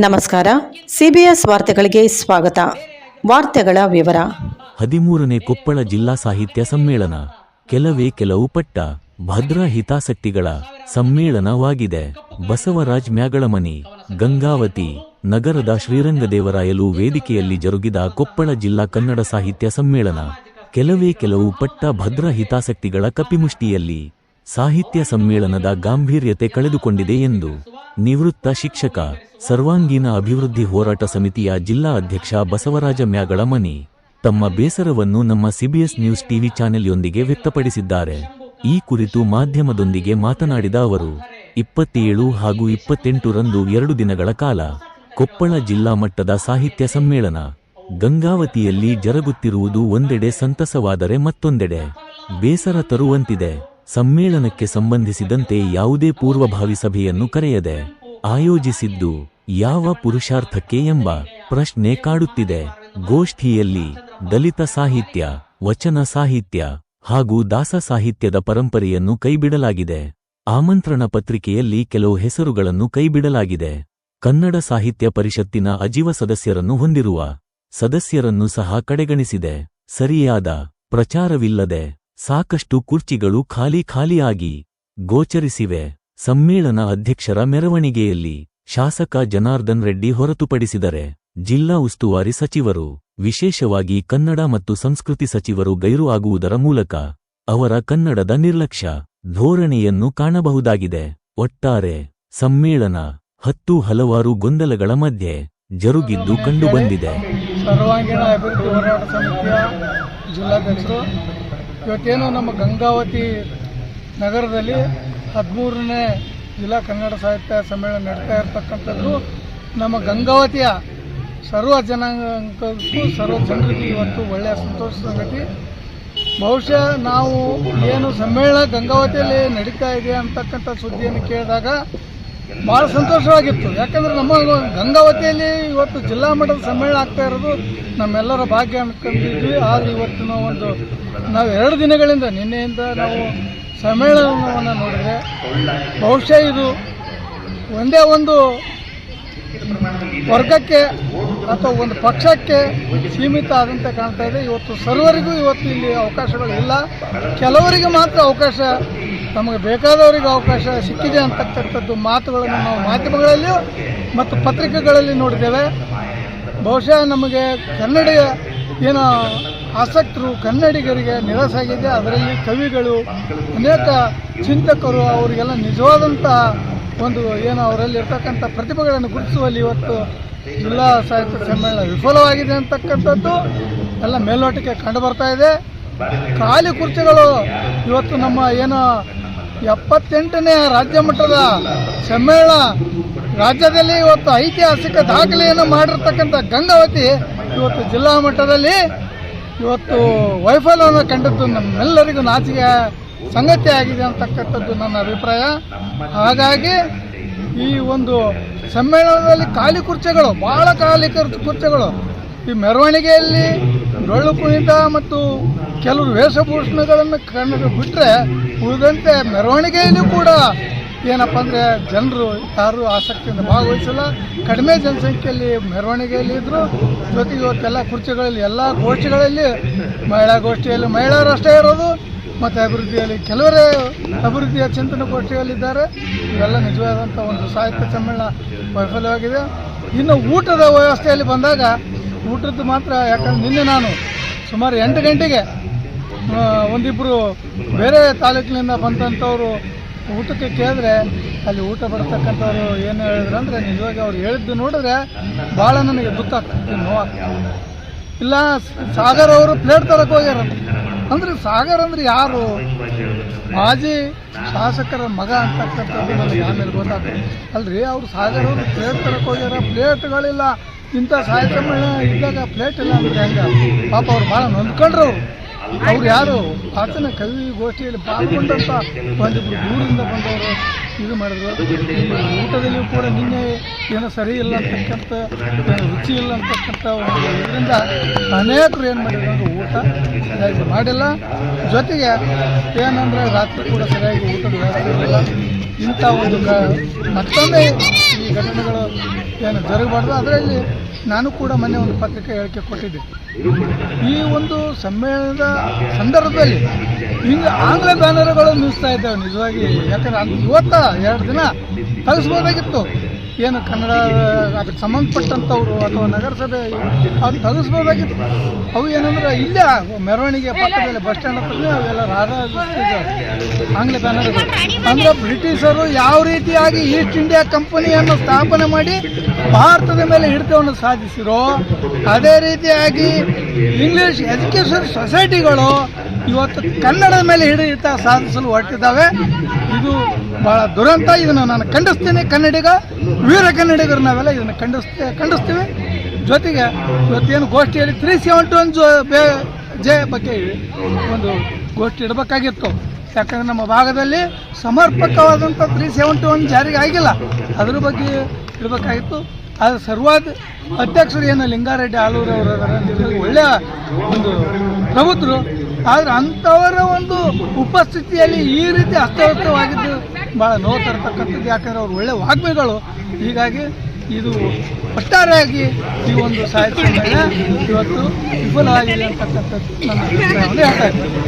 ನಮಸ್ಕಾರ. ಸಿಬಿಎಸ್ ವಾರ್ತೆಗಳಿಗೆ ಸ್ವಾಗತ. ವಾರ್ತೆಗಳ ವಿವರ. ಹದಿಮೂರನೇ ಕೊಪ್ಪಳ ಜಿಲ್ಲಾ ಸಾಹಿತ್ಯ ಸಮ್ಮೇಳನ. ಕೆಲವೇ ಕೆಲವು ಪಟ್ಟ ಭದ್ರ ಹಿತಾಸಕ್ತಿಗಳ ಸಮ್ಮೇಳನವಾಗಿದೆ. ಬಸವರಾಜ್ ಮ್ಯಾಗಳಮನಿ, ಗಂಗಾವತಿ, ನಗರದ ಶ್ರೀರಂಗದೇವರಾಯಲು ವೇದಿಕೆಯಲ್ಲಿ ಜರುಗಿದ ಕೊಪ್ಪಳ ಜಿಲ್ಲಾ ಕನ್ನಡ ಸಾಹಿತ್ಯ ಸಮ್ಮೇಳನ. ಕೆಲವೇ ಕೆಲವು ಪಟ್ಟ ಭದ್ರ ಹಿತಾಸಕ್ತಿಗಳ ಕಪಿಮುಷ್ಟಿಯಲ್ಲಿ ಸಾಹಿತ್ಯ ಸಮ್ಮೇಳನದ ಗಾಂಭೀರ್ಯತೆ ಕಳೆದುಕೊಂಡಿದೆ ಎಂದು ನಿವೃತ್ತ ಶಿಕ್ಷಕ ಸರ್ವಾಂಗೀಣ ಅಭಿವೃದ್ಧಿ ಹೋರಾಟ ಸಮಿತಿಯ ಜಿಲ್ಲಾ ಅಧ್ಯಕ್ಷ ಬಸವರಾಜ ಮ್ಯಾಗಳ ಮನಿ ತಮ್ಮ ಬೇಸರವನ್ನು ನಮ್ಮ ಸಿಬಿಎಸ್ ನ್ಯೂಸ್ ಟಿವಿ ಚಾನೆಲ್ಯೊಂದಿಗೆ ವ್ಯಕ್ತಪಡಿಸಿದ್ದಾರೆ. ಈ ಕುರಿತು ಮಾಧ್ಯಮದೊಂದಿಗೆ ಮಾತನಾಡಿದ ಅವರು, ಇಪ್ಪತ್ತೇಳು ಹಾಗೂ ಇಪ್ಪತ್ತೆಂಟರಂದು ಎರಡು ದಿನಗಳ ಕಾಲ ಕೊಪ್ಪಳ ಜಿಲ್ಲಾ ಮಟ್ಟದ ಸಾಹಿತ್ಯ ಸಮ್ಮೇಳನ ಗಂಗಾವತಿಯಲ್ಲಿ ಜರುಗುತ್ತಿರುವುದು ಒಂದೆಡೆ ಸಂತಸವಾದರೆ ಮತ್ತೊಂದೆಡೆ ಬೇಸರ ತರುವಂತಿದೆ. ಸಮ್ಮೇಳನಕ್ಕೆ ಸಂಬಂಧಿಸಿದಂತೆ ಯಾವುದೇ ಪೂರ್ವಭಾವಿ ಸಭೆಯನ್ನು ಕರೆಯದೆ ಆಯೋಜಿಸಿದ್ದು ಯಾವ ಪುರುಷಾರ್ಥಕ್ಕೆ ಎಂಬ ಪ್ರಶ್ನೆ ಕಾಡುತ್ತಿದೆ. ಗೋಷ್ಠಿಯಲ್ಲಿ ದಲಿತ ಸಾಹಿತ್ಯ, ವಚನ ಸಾಹಿತ್ಯ ಹಾಗೂ ದಾಸ ಸಾಹಿತ್ಯದ ಪರಂಪರೆಯನ್ನು ಕೈಬಿಡಲಾಗಿದೆ. ಆಮಂತ್ರಣ ಪತ್ರಿಕೆಯಲ್ಲಿ ಕೆಲವು ಹೆಸರುಗಳನ್ನು ಕೈಬಿಡಲಾಗಿದೆ. ಕನ್ನಡ ಸಾಹಿತ್ಯ ಪರಿಷತ್ತಿನ ಅಜೀವ ಸದಸ್ಯರನ್ನು ಹೊಂದಿರುವ ಸದಸ್ಯರನ್ನು ಸಹ ಕಡೆಗಣಿಸಿದೆ. ಸರಿಯಾದ ಪ್ರಚಾರವಿಲ್ಲದೆ ಸಾಕಷ್ಟು ಕುರ್ಚಿಗಳು ಖಾಲಿ ಖಾಲಿಯಾಗಿ ಗೋಚರಿಸಿವೆ. ಸಮ್ಮೇಳನ ಅಧ್ಯಕ್ಷರ ಮೆರವಣಿಗೆಯಲ್ಲಿ ಶಾಸಕ ಜನಾರ್ದನ್ ರೆಡ್ಡಿ ಹೊರತುಪಡಿಸಿದರೆ ಜಿಲ್ಲಾ ಉಸ್ತುವಾರಿ ಸಚಿವರು, ವಿಶೇಷವಾಗಿ ಕನ್ನಡ ಮತ್ತು ಸಂಸ್ಕೃತಿ ಸಚಿವರು ಗೈರು ಆಗುವುದರ ಮೂಲಕ ಅವರ ಕನ್ನಡದ ನಿರ್ಲಕ್ಷ್ಯ ಧೋರಣೆಯನ್ನು ಕಾಣಬಹುದಾಗಿದೆ. ಒಟ್ಟಾರೆ ಸಮ್ಮೇಳನ ಹತ್ತು ಹಲವಾರು ಗೊಂದಲಗಳ ಮಧ್ಯೆ ಜರುಗಿದ್ದು ಕಂಡುಬಂದಿದೆ. ಸರ್ವಾಂಗೀಣ ಅಭಿವೃದ್ಧಿ ಹೋರಾಟ ಸಮಿತಿಯ ಜಿಲ್ಲಾಧ್ಯಕ್ಷರು, ಇವತ್ತೇನು ನಮ್ಮ ಗಂಗಾವತಿ ನಗರದಲ್ಲಿ ಹದಿಮೂರನೇ ಜಿಲ್ಲಾ ಕನ್ನಡ ಸಾಹಿತ್ಯ ಸಮ್ಮೇಳನ ನಡೀತಾ ಇರತಕ್ಕಂಥದ್ದು. ನಮ್ಮ ಗಂಗಾವತಿಯ ಸರ್ವ ಜನಾಂಗಕ್ಕೂ ಸರ್ವ ಜನರಿಗೂ ಇವತ್ತು ಒಳ್ಳೆಯ ಸಂತೋಷ ಸಂಗತಿ. ಬಹುಶಃ ನಾವು ಏನು ಸಮ್ಮೇಳನ ಗಂಗಾವತಿಯಲ್ಲಿ ನಡೀತಾ ಇದೆ ಅಂತಕ್ಕಂಥ ಸುದ್ದಿಯನ್ನು ಕೇಳಿದಾಗ ಭಾಳ ಸಂತೋಷವಾಗಿತ್ತು. ಯಾಕಂದ್ರೆ ನಮ್ಮ ಗಂಗಾವತಿಯಲ್ಲಿ ಇವತ್ತು ಜಿಲ್ಲಾ ಮಟ್ಟದ ಸಮ್ಮೇಳನ ಆಗ್ತಾ ಇರೋದು ನಮ್ಮೆಲ್ಲರ ಭಾಗ್ಯ ಅನ್ಕೊಂಡಿದ್ವಿ. ಆದ್ರೆ ಇವತ್ತಿನ ಒಂದು, ನಾವು ಎರಡು ದಿನಗಳಿಂದ, ನಿನ್ನೆಯಿಂದ ನಾವು ಸಮ್ಮೇಳನವನ್ನು ನೋಡಿದರೆ ಬಹುಶಃ ಇದು ಒಂದೇ ಒಂದು ವರ್ಗಕ್ಕೆ ಅಥವಾ ಒಂದು ಪಕ್ಷಕ್ಕೆ ಸೀಮಿತ ಆದಂತೆ ಕಾಣ್ತಾ ಇದೆ. ಇವತ್ತು ಸರ್ವರಿಗೂ ಇವತ್ತು ಇಲ್ಲಿ ಅವಕಾಶಗಳು ಇಲ್ಲ. ಕೆಲವರಿಗೆ ಮಾತ್ರ ಅವಕಾಶ ನಮಗೆ ಬೇಕಾದವರಿಗೆ ಅವಕಾಶ ಸಿಕ್ಕಿದೆ ಅಂತಕ್ಕಂಥದ್ದು ಮಾತುಗಳನ್ನು ನಾವು ಮಾಧ್ಯಮಗಳಲ್ಲಿಯೂ ಮತ್ತು ಪತ್ರಿಕೆಗಳಲ್ಲಿ ನೋಡಿದ್ದೇವೆ. ಬಹುಶಃ ನಮಗೆ ಕನ್ನಡ ಏನು ಆಸಕ್ತರು ಕನ್ನಡಿಗರಿಗೆ ನಿರಾಸಾಗಿದೆ ಅದರಲ್ಲಿ ಕವಿಗಳು, ಅನೇಕ ಚಿಂತಕರು, ಅವರಿಗೆಲ್ಲ ನಿಜವಾದಂಥ ಒಂದು ಏನು ಅವರಲ್ಲಿ ಇರ್ತಕ್ಕಂಥ ಪ್ರತಿಭೆಗಳನ್ನು ಗುರುತಿಸುವಲ್ಲಿ ಇವತ್ತು ಜಿಲ್ಲಾ ಸಾಹಿತ್ಯ ಸಮ್ಮೇಳನ ವಿಫಲವಾಗಿದೆ ಅಂತಕ್ಕಂಥದ್ದು. ಎಲ್ಲ ಮೇಲ್ನೋಟಕ್ಕೆ ಕಂಡು ಬರ್ತಾ ಇದೆ. ಖಾಲಿ ಕುರ್ಚಿಗಳು ಇವತ್ತು ನಮ್ಮ ಏನು ಎಪ್ಪತ್ತೆಂಟನೇ ರಾಜ್ಯ ಮಟ್ಟದ ಸಮ್ಮೇಳನ ರಾಜ್ಯದಲ್ಲಿ ಇವತ್ತು ಐತಿಹಾಸಿಕ ದಾಖಲೆಯನ್ನು ಮಾಡಿರ್ತಕ್ಕಂಥ ಗಂಗಾವತಿ ಇವತ್ತು ಜಿಲ್ಲಾ ಮಟ್ಟದಲ್ಲಿ ಇವತ್ತು ವೈಫಲ್ಯವನ್ನು ಕಂಡದ್ದು ನಮ್ಮೆಲ್ಲರಿಗೂ ನಾಚಿಕೆ ಸಂಗತಿ ಆಗಿದೆ ಅಂತಕ್ಕಂಥದ್ದು ನನ್ನ ಅಭಿಪ್ರಾಯ. ಹಾಗಾಗಿ ಈ ಒಂದು ಸಮ್ಮೇಳನದಲ್ಲಿ ಖಾಲಿ ಕುರ್ಚಿಗಳು, ಬಹಳ ಖಾಲಿ ಕುರ್ಚಿಗಳು. ಈ ಮೆರವಣಿಗೆಯಲ್ಲಿ ಡೊಳ್ಳು ಕುಣಿತ ಮತ್ತು ಕೆಲವು ವೇಷಭೂಷಣಗಳನ್ನು ಕಂಡು ಬಿಟ್ಟರೆ ಉಳಿದಂತೆ ಮೆರವಣಿಗೆಯಲ್ಲಿ ಕೂಡ ಏನಪ್ಪ ಅಂದರೆ ಜನರು ಯಾರು ಆಸಕ್ತಿಯಿಂದ ಭಾಗವಹಿಸಲ್ಲ. ಕಡಿಮೆ ಜನಸಂಖ್ಯೆಯಲ್ಲಿ ಮೆರವಣಿಗೆಯಲ್ಲಿ ಇದ್ದರು ಜೊತೆಗೆ ಇವತ್ತೆಲ್ಲ ಕುರ್ಚಿಗಳಲ್ಲಿ, ಎಲ್ಲ ಗೋಷ್ಠಿಗಳಲ್ಲಿ ಮಹಿಳಾ ಗೋಷ್ಠಿಯಲ್ಲಿ ಮಹಿಳೆಯರು ಅಷ್ಟೇ ಇರೋದು, ಮತ್ತು ಅಭಿವೃದ್ಧಿಯಲ್ಲಿ ಕೆಲವರೇ ಅಭಿವೃದ್ಧಿಯ ಚಿಂತನೆ ಗೋಷ್ಠಿಯಲ್ಲಿದ್ದಾರೆ. ಇವೆಲ್ಲ ನಿಜವಾದಂಥ ಒಂದು ಸಾಹಿತ್ಯ ಸಮ್ಮೇಳನ ವೈಫಲ್ಯವಾಗಿದೆ. ಇನ್ನು ಊಟದ ವ್ಯವಸ್ಥೆಯಲ್ಲಿ ಬಂದಾಗ, ಊಟದ್ದು ಮಾತ್ರ, ಯಾಕಂದ್ರೆ ನಿನ್ನೆ ನಾನು ಸುಮಾರು ಎಂಟು ಗಂಟೆಗೆ ಒಂದಿಬ್ಬರು ಬೇರೆ ತಾಲೂಕಿನಿಂದ ಬಂದಂಥವ್ರು ಊಟಕ್ಕೆ ಕೇಳಿದ್ರೆ ಅಲ್ಲಿ ಊಟ ಬರ್ತಕ್ಕಂಥವ್ರು ಏನು ಹೇಳಿದ್ರು ಅಂದರೆ ನಿಜವಾಗಿ ಅವ್ರು ಹೇಳಿದ್ದು ನೋಡಿದ್ರೆ ಭಾಳ ನನಗೆ ದುಃಖ ಆಗ್ತದೆ ನೋವಾಗ್ತದೆ ಇಲ್ಲ, ಸಾಗರ್ ಅವರು ಪ್ಲೇಟ್ ತರಕ್ಕೆ ಹೋಗ್ಯಾರ. ಅಂದ್ರೆ ಸಾಗರ್ ಅಂದ್ರೆ ಯಾರು? ಮಾಜಿ ಶಾಸಕರ ಮಗ ಅಂತಕ್ಕಂಥದ್ದು ನನಗೆ ಆಮೇಲೆ ಗೊತ್ತಾಗ್ತದೆ. ಅಲ್ರಿ, ಅವ್ರು ಸಾಗರ್ ಅವರು ಪ್ಲೇಟ್ ತರಕ್ಕೆ ಹೋಗ್ಯಾರ. ಪ್ಲೇಟ್ಗಳಿಲ್ಲ. ಇಂಥ ಸಾಹಿತ್ಯ ಇದ್ದಾಗ ಪ್ಲೇಟ್ ಇಲ್ಲ ಅಂದ್ರೆ ಹೆಂಗ? ಪಾಪ ಅವ್ರು ಭಾಳ ನೊಂದ್ಕೊಂಡ್ರು ಅವ್ರು ಯಾರು? ಆತನ ಕವಿ ಗೋಷ್ಠಿಯಲ್ಲಿ ಪಾಲ್ಗೊಂಡಂತ ಬಂದಿದ್ರು ದೂರದಿಂದ ಬಂದವರು ಇದು ಮಾಡಿದ್ರು. ಊಟದಲ್ಲಿ ಕೂಡ ನಿನ್ನೆ ಏನೋ ಸರಿ ಇಲ್ಲ ಅಂತಕ್ಕಂಥ ರುಚಿ ಇಲ್ಲ ಅಂತಕ್ಕಂಥ ಇದರಿಂದ ಅನೇಕರು ಏನು ಮಾಡಿದ್ರು ಊಟ ಸರಿಯಾಗಿ ಮಾಡಿಲ್ಲ. ಜೊತೆಗೆ ಏನಂದರೆ ರಾತ್ರಿ ಕೂಡ ಸರಿಯಾಗಿ ಊಟದ ವ್ಯವಸ್ಥೆ ಇಲ್ಲ ಇಂಥ ಒಂದು ಮತ್ತೊಮ್ಮೆ ಈ ಘಟನೆಗಳು ಏನು ಜರುಗಬಾರ್ದು. ಅದರಲ್ಲಿ ನಾನು ಕೂಡ ಮೊನ್ನೆ ಒಂದು ಪತ್ರಿಕೆ ಹೇಳಿಕೆ ಕೊಟ್ಟಿದ್ದೆ. ಈ ಒಂದು ಸಮ್ಮೇಳನದ ಸಂದರ್ಭದಲ್ಲಿ ಹಿಂಗೆ ಆಂಗ್ಲ ಬ್ಯಾನರ್ಗಳು ನಿಲ್ಲಿಸ್ತಾ ಇದ್ದಾವೆ ನಿಜವಾಗಿ. ಯಾಕಂದ್ರೆ ಇವತ್ತ ಎರಡು ದಿನ ತೆಗೆಸ್ಬೋದಾಗಿತ್ತು ಏನು ಕನ್ನಡ, ಅದಕ್ಕೆ ಸಂಬಂಧಪಟ್ಟಂಥವ್ರು ಅಥವಾ ನಗರಸಭೆ ಅವ್ರು ತೆಗೆಸ್ಬೋದಾಗಿತ್ತು. ಅವು ಏನಂದ್ರೆ ಇಲ್ಲೇ ಮೆರವಣಿಗೆ ಪಕ್ಕದಲ್ಲಿ ಬಸ್ ಸ್ಟ್ಯಾಂಡ್ ಹತ್ರನೇ ಅವೆಲ್ಲ ರಾಧಾಕೃಷ್ಣ ಆಂಗ್ಲ ಬ್ಯಾನರ್ಗಳು ಅಂದ್ರೆ ಬ್ರಿಟಿಷರು ಯಾವ ರೀತಿಯಾಗಿ ಈಸ್ಟ್ ಇಂಡಿಯಾ ಕಂಪನಿಯನ್ನು ಸ್ಥಾಪನೆ ಮಾಡಿ ಭಾರತದ ಮೇಲೆ ಹಿಡಿತವನ್ನು ಸಾಧಿಸಿರೋ, ಅದೇ ರೀತಿಯಾಗಿ ಇಂಗ್ಲಿಷ್ ಎಜುಕೇಷನ್ ಸೊಸೈಟಿಗಳು ಇವತ್ತು ಕನ್ನಡದ ಮೇಲೆ ಹಿಡಿತ ಸಾಧಿಸಲು ಹೊರಟಿದ್ದಾವೆ. ಇದು ಬಹಳ ದುರಂತ. ಇದನ್ನು ನಾನು ಖಂಡಿಸ್ತೀನಿ. ಕನ್ನಡಿಗ ವೀರ ಕನ್ನಡಿಗರು ನಾವೆಲ್ಲ ಇದನ್ನು ಖಂಡಿಸ್ತೇ ಖಂಡಿಸ್ತೀವಿ. ಜೊತೆಗೆ ಇವತ್ತೇನು ಗೋಷ್ಠಿಯಲ್ಲಿ ತ್ರೀ ಸೆವೆಂಟಿ ಒನ್ ಜೋ ಬೇ ಜೆ ಬಗ್ಗೆ ಒಂದು ಗೋಷ್ಠಿ ಇಡಬೇಕಾಗಿತ್ತು. ಯಾಕಂದರೆ ನಮ್ಮ ಭಾಗದಲ್ಲಿ ಸಮರ್ಪಕವಾದಂಥ ತ್ರೀ ಟು ಒನ್ ಜಾರಿಗೆ ಆಗಿಲ್ಲ. ಅದ್ರ ಬಗ್ಗೆ ಇಡಬೇಕಾಗಿತ್ತು. ಆದರೆ ಸರ್ವಾದ ಅಧ್ಯಕ್ಷರು ಏನು ಲಿಂಗಾರೆಡ್ಡಿ ಆಲೂರು ಅವರು ಅದಾರ, ನಿಜವಾಗಿ ಒಳ್ಳೆಯ ಒಂದು ಪ್ರಬುದ್ಧರು ಆದರೆ ಅಂಥವರ ಒಂದು ಉಪಸ್ಥಿತಿಯಲ್ಲಿ ಈ ರೀತಿ ಅಸ್ತವ್ಯಸ್ತವಾಗಿದ್ದು ಭಾಳ ನೋವು ತರತಕ್ಕಂಥದ್ದು. ಯಾಕಂದರೆ ಅವ್ರು ಒಳ್ಳೆ ವಾಗ್ಮಿಗಳು. ಹೀಗಾಗಿ ಇದು ಒಟ್ಟಾರೆಯಾಗಿ ಈ ಒಂದು ಸಾಹಿತ್ಯ ಇವತ್ತು ವಿಫಲವಾಗಿದೆ ಅಂತಕ್ಕಂಥದ್ದು ನನ್ನ ಅಭಿಪ್ರಾಯವನ್ನು ಹೇಳ್ತಾ ಇದ್ದೀನಿ.